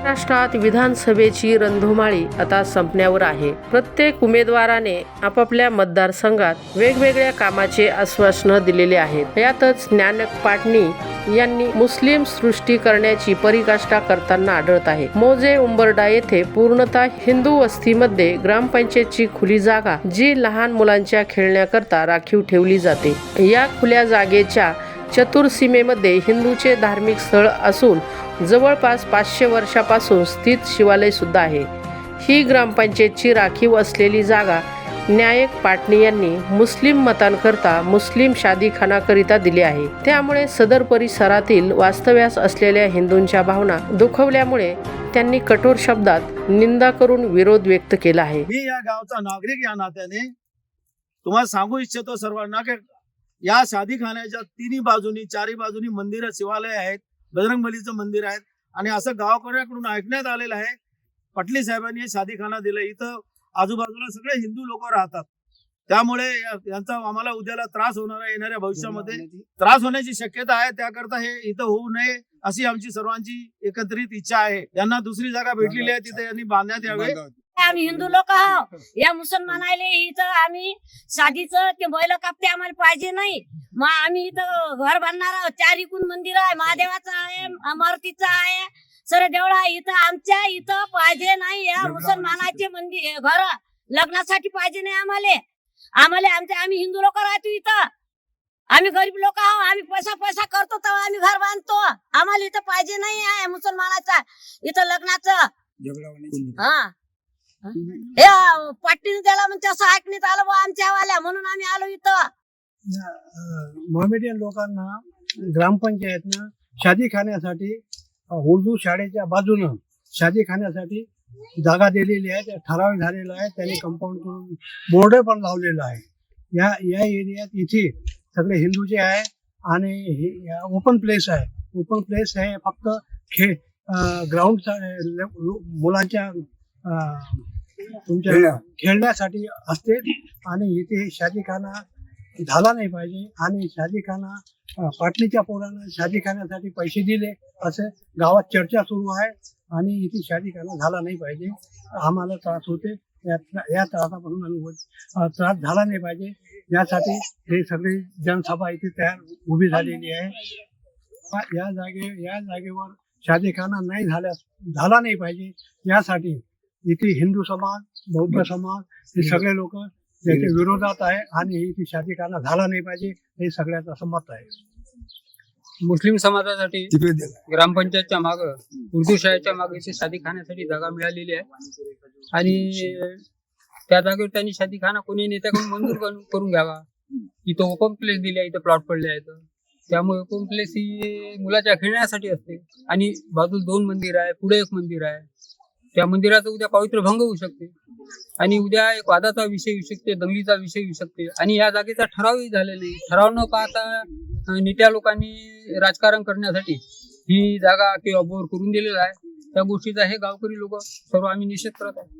महाराष्ट्रात विधानसभेची रणधुमाळी आता संपण्यावर आहे. प्रत्येक उमेदवाराने आपापल्या मतदारसंघात वेगवेगळ्या कामाचे आश्वासनं दिलेले आहेत. यातच ज्ञानक पाटणी यांनी मुस्लिम सृष्टी करण्याची परिकाष्ठा करताना आढळत आहे. मोजे उंबरडा येथे पूर्णतः हिंदू वस्तीमध्ये ग्रामपंचायतची खुली जागा जी लहान मुलांच्या खेळण्याकरता राखीव ठेवली जाते. या खुल्या जागेच्या चतुर्सीमेमध्ये हिंदूचे धार्मिक स्थळ असून जवळपास पाचशे वर्षापासून स्थित शिवालय सुद्धा आहे. ही ग्रामपंचायतची राखीव असलेली जागा न्यायक पाटणी यांनी मुस्लिम मतांकरता मुस्लिम शादीखानाकरिता दिली आहे. त्यामुळे सदर परिसरातील वास्तव्यास असलेल्या हिंदूंच्या भावना दुखवल्यामुळे त्यांनी कठोर शब्दात निंदा करून विरोध व्यक्त केला आहे. मी या गावचा नागरिक या नात्याने. तुम्हाला सांगू इच्छितो सर्वांना की या शादीखान्याच्या तिन्ही बाजूनी चारी बाजूनी मंदिर शिवालय आहेत बजरंगबलीचं मंदिर आहेत. आणि असं गावकऱ्याकडून ऐकण्यात आलेलं आहे पटली साहेबांनी हे शादीखाना दिलं. इथं आजूबाजूला सगळे हिंदू लोक राहतात. त्यामुळे यांचा आम्हाला उद्याला त्रास होणार आहे येणाऱ्या भविष्यामध्ये. त्रास होण्याची शक्यता आहे त्याकरता हे इथं होऊ नये अशी आमची सर्वांची एकत्रित इच्छा आहे. यांना दुसरी जागा भेटलेली आहे तिथे यांनी बांधण्यात यावे. आम्ही हिंदू लोक आहो? या मुसलमानाले इथं आम्ही साधीचं ते बैल कापते आम्हाला पाहिजे नाही. मग आम्ही इथं घर बांधणार आहोत. चार इकून मंदिर आहे महादेवाचं आहे मारुतीचं आहे. सर देवळा इथं आमच्या इथं पाहिजे नाही. या मुसलमानाचे मंदिर घर लग्नासाठी पाहिजे नाही आम्हाला. आम्हाला आमच्या आम्ही हिंदू लोक राहतो इथं. आम्ही गरीब लोक आहो आम्ही पैसा पैसा करतो तेव्हा आम्ही घर बांधतो. आम्हाला इथं पाहिजे नाही आहे मुसलमानाचा. इथं लग्नाचं. हा. हे पाटील त्याला म्हणजे असं ऐकण्यात आलं बा आमच्या वाल्या म्हणून आम्ही आलो इथं. मोहमेडियन लोकांना ग्रामपंचायतनं शादी खाण्यासाठी उर्दू शाळेच्या बाजूनं शादी खाण्यासाठी जागा दिलेली आहे त्या ठराव झालेला आहे त्यांनी कंपाऊंड करून बोर्ड पण लावलेला आहे. या या एरियात इथे सगळे हिंदूचे आहे आणि ओपन प्लेस आहे. ओपन प्लेस हे फक्त खेळ ग्राउंड मुलांच्या तुमच्या खेळण्यासाठी असते आणि इथे शादीखाना झाला नाही पाहिजे आणि शादीखाना अ, पाटलीच्या पोरानं शादीखान्यासाठी पैसे दिले असं गावात चर्चा सुरू आहे आणि इथे शादीखाना झाला नाही पाहिजे. आम्हाला त्रास होते या या त्रासापासून आम्ही वर- अ, त्रास झाला नाही पाहिजे. यासाठी हे सगळी जनसभा इथे तयार उभी झालेली आहे. या- या जागे या जागेवर शादीखाना नाही झाल्यास झाला नाही पाहिजे. यासाठी इथे हिंदू समाज बौद्ध समाज हे सगळे लोक त्याच्या विरोधात आहे आणि इथे शादीखाना झाला नाही पाहिजे हे सगळ्याचं असं मत आहे. मुस्लिम समाजासाठी ग्रामपंचायतच्या माग उर्दू शाळेच्या मागे इथे शादी खाण्यासाठी जागा मिळालेली आहे. आणि त्या जागेवर त्यांनी शादी खाना कोणी नेत्याकडून मंजूर करून- करून घ्यावा. इथं ओपन प्लेस दिले इथं प्लॉट पडले आहेत. त्यामुळे ओपन प्लेस ही मुलाच्या खेळण्यासाठी असते. आणि बाजूला दोन मंदिर आहे पुढे एक मंदिर आहे. त्या मंदिराचा उद्या पवित्र भंग होऊ शकते. आणि उद्या एक वादाचा विषय येऊ शकते दंगलीचा विषय येऊ शकते. आणि या जागेचा ठरावही झालेला नाही ठराव न पाहता नेत्या लोकांनी राजकारण करण्यासाठी ही जागा किंवा बोर करून दिलेला आहे. त्या गोष्टीचा हे गावकरी लोक सर्व आम्ही निषेध करत आहोत.